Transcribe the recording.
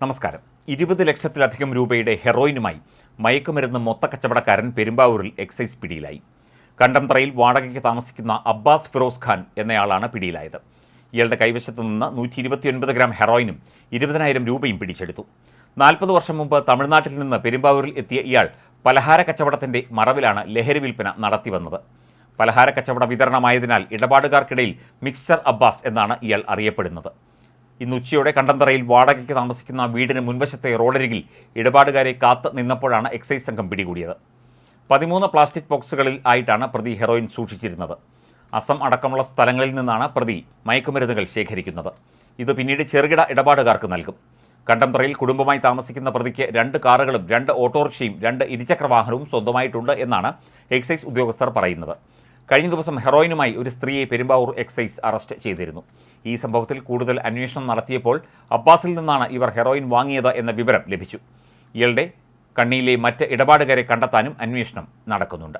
നമസ്കാരം. ഇരുപത് ലക്ഷത്തിലധികം രൂപയുടെ ഹെറോയിനുമായി മയക്കുമരുന്ന് മൊത്തക്കച്ചവടക്കാരൻ പെരുമ്പാവൂരിൽ എക്സൈസ് പിടിയിലായി. കണ്ടംതറയിൽ വാടകയ്ക്ക് താമസിക്കുന്ന അബ്ബാസ് ഫിറോസ് ഖാൻ എന്നയാളാണ് പിടിയിലായത്. ഇയാളുടെ കൈവശത്ത് നിന്ന് നൂറ്റി ഇരുപത്തിയൊൻപത് ഗ്രാം ഹെറോയിനും ഇരുപതിനായിരം രൂപയും പിടിച്ചെടുത്തു. നാൽപ്പത് വർഷം മുമ്പ് തമിഴ്നാട്ടിൽ നിന്ന് പെരുമ്പാവൂരിൽ എത്തിയ ഇയാൾ പലഹാര കച്ചവടത്തിന്റെ മറവിലാണ് ലഹരി വിൽപ്പന നടത്തിവന്നത് പലഹാര കച്ചവട വിതരണമായതിനാൽ ഇടപാടുകാർക്കിടയിൽ മിക്സ്ചർ അബ്ബാസ് എന്നാണ് ഇയാൾ അറിയപ്പെടുന്നത്. ഇന്ന് ഉച്ചയോടെ കണ്ടന്തറയിൽ വാടകയ്ക്ക് താമസിക്കുന്ന വീടിന് മുൻവശത്തെ റോഡരികിൽ ഇടപാടുകാരെ കാത്ത് നിന്നപ്പോഴാണ് എക്സൈസ് സംഘം പിടികൂടിയത്. പതിമൂന്ന് പ്ലാസ്റ്റിക് ബോക്സുകളിൽ ആയിട്ടാണ് പ്രതി ഹെറോയിൻ സൂക്ഷിച്ചിരുന്നത്. അസം അടക്കമുള്ള സ്ഥലങ്ങളിൽ നിന്നാണ് പ്രതി മയക്കുമരുന്നുകൾ ശേഖരിക്കുന്നത്. ഇത് പിന്നീട് ചെറുകിട ഇടപാടുകാർക്ക് നൽകും. കണ്ടംപറയിൽ കുടുംബമായി താമസിക്കുന്ന പ്രതിക്ക് രണ്ട് കാറുകളും രണ്ട് ഓട്ടോറിക്ഷയും രണ്ട് ഇരുചക്ര വാഹനവും സ്വന്തമായിട്ടുണ്ട് എന്നാണ് എക്സൈസ് ഉദ്യോഗസ്ഥർ പറയുന്നത്. കഴിഞ്ഞ ദിവസം ഹെറോയിനുമായി ഒരു സ്ത്രീയെ പെരുമ്പാവൂർ എക്സൈസ് അറസ്റ്റ് ചെയ്തിരുന്നു. ഈ സംഭവത്തിൽ കൂടുതൽ അന്വേഷണം നടത്തിയപ്പോൾ അബ്ബാസിൽ നിന്നാണ് ഇവർ ഹെറോയിൻ വാങ്ങിയത് എന്ന വിവരം ലഭിച്ചു. ഇയാളുടെ കണ്ണിയിലെ മറ്റ് ഇടപാടുകാരെ കണ്ടെത്താനും അന്വേഷണം നടക്കുന്നുണ്ട്.